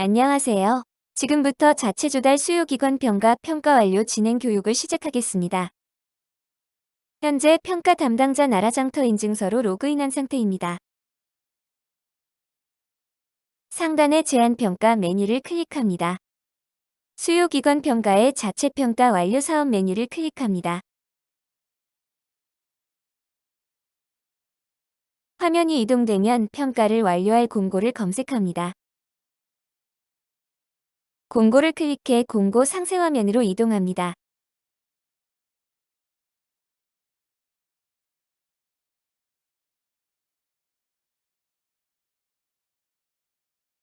안녕하세요. 지금부터 자체조달 수요기관 평가 평가 완료 진행 교육을 시작하겠습니다. 현재 평가 담당자 나라장터 인증서로 로그인한 상태입니다. 상단의 제한평가 메뉴를 클릭합니다. 수요기관 평가의 자체평가 완료 사업 메뉴를 클릭합니다. 화면이 이동되면 평가를 완료할 공고를 검색합니다. 공고를 클릭해 공고 상세 화면으로 이동합니다.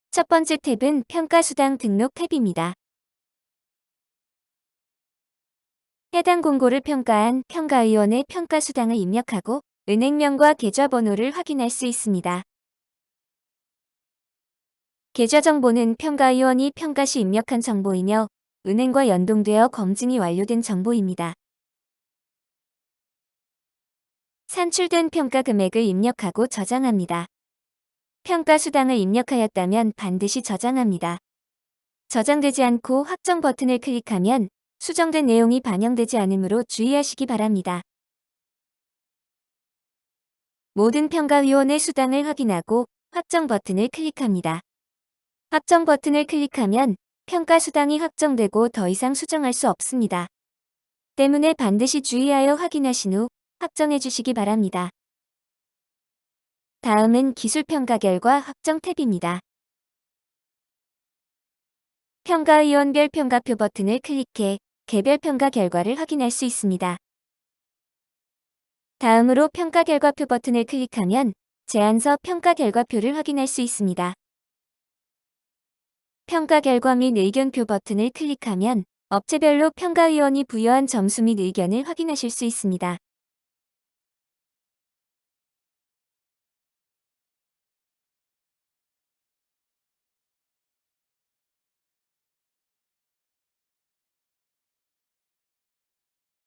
첫 번째 탭은 평가 수당 등록 탭입니다. 해당 공고를 평가한 평가위원의 평가 수당을 입력하고 은행명과 계좌번호를 확인할 수 있습니다. 계좌 정보는 평가위원이 평가 시 입력한 정보이며 은행과 연동되어 검증이 완료된 정보입니다. 산출된 평가 금액을 입력하고 저장합니다. 평가 수당을 입력하였다면 반드시 저장합니다. 저장되지 않고 확정 버튼을 클릭하면 수정된 내용이 반영되지 않으므로 주의하시기 바랍니다. 모든 평가위원의 수당을 확인하고 확정 버튼을 클릭합니다. 확정 버튼을 클릭하면 평가 수당이 확정되고 더 이상 수정할 수 없습니다. 때문에 반드시 주의하여 확인하신 후 확정해 주시기 바랍니다. 다음은 기술평가 결과 확정 탭입니다. 평가위원별 평가표 버튼을 클릭해 개별 평가 결과를 확인할 수 있습니다. 다음으로 평가 결과표 버튼을 클릭하면 제안서 평가 결과표를 확인할 수 있습니다. 평가 결과 및 의견표 버튼을 클릭하면 업체별로 평가위원이 부여한 점수 및 의견을 확인하실 수 있습니다.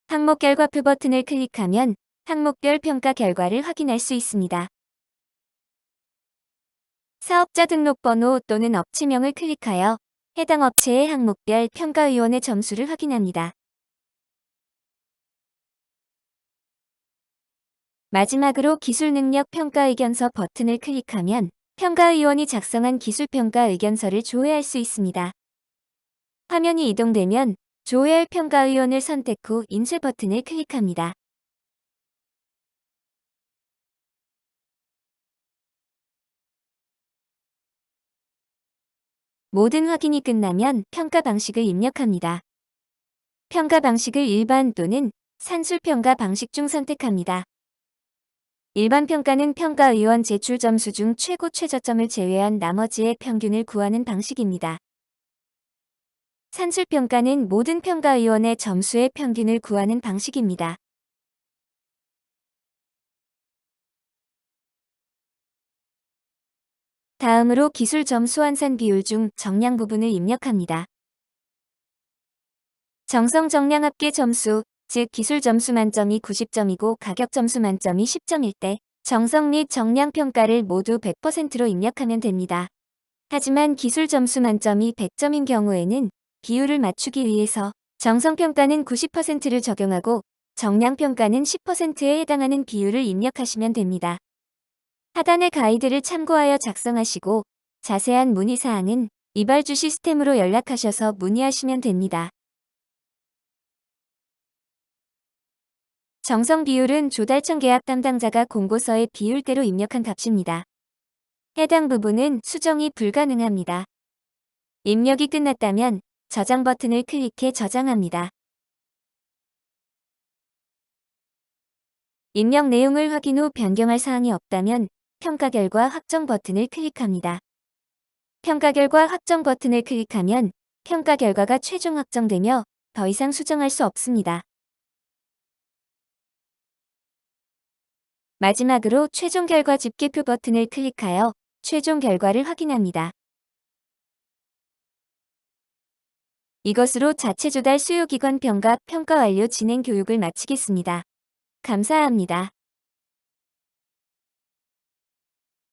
항목 결과표 버튼을 클릭하면 항목별 평가 결과를 확인할 수 있습니다. 사업자 등록번호 또는 업체명을 클릭하여 해당 업체의 항목별 평가위원의 점수를 확인합니다. 마지막으로 기술능력 평가 의견서 버튼을 클릭하면 평가위원이 작성한 기술평가 의견서를 조회할 수 있습니다. 화면이 이동되면 조회할 평가위원을 선택 후 인쇄 버튼을 클릭합니다. 모든 확인이 끝나면 평가 방식을 입력합니다. 평가 방식을 일반 또는 산술평가 방식 중 선택합니다. 일반 평가는 평가위원 제출 점수 중 최고 최저점을 제외한 나머지의 평균을 구하는 방식입니다. 산술평가는 모든 평가위원의 점수의 평균을 구하는 방식입니다. 다음으로 기술 점수 환산 비율 중 정량 부분을 입력합니다. 정성 정량 합계 점수, 즉 기술 점수 만점이 90점이고 가격 점수 만점이 10점일 때 정성 및 정량 평가를 모두 100%로 입력하면 됩니다. 하지만 기술 점수 만점이 100점인 경우에는 비율을 맞추기 위해서 정성평가는 90%를 적용하고 정량평가는 10%에 해당하는 비율을 입력하시면 됩니다. 하단의 가이드를 참고하여 작성하시고 자세한 문의사항은 이발주 시스템으로 연락하셔서 문의하시면 됩니다. 정성 비율은 조달청 계약 담당자가 공고서의 비율대로 입력한 값입니다. 해당 부분은 수정이 불가능합니다. 입력이 끝났다면 저장 버튼을 클릭해 저장합니다. 입력 내용을 확인 후 변경할 사항이 없다면 평가 결과 확정 버튼을 클릭합니다. 평가 결과 확정 버튼을 클릭하면 평가 결과가 최종 확정되며 더 이상 수정할 수 없습니다. 마지막으로 최종 결과 집계표 버튼을 클릭하여 최종 결과를 확인합니다. 이것으로 자체 조달 수요기관 평가 평가 완료 진행 교육을 마치겠습니다. 감사합니다.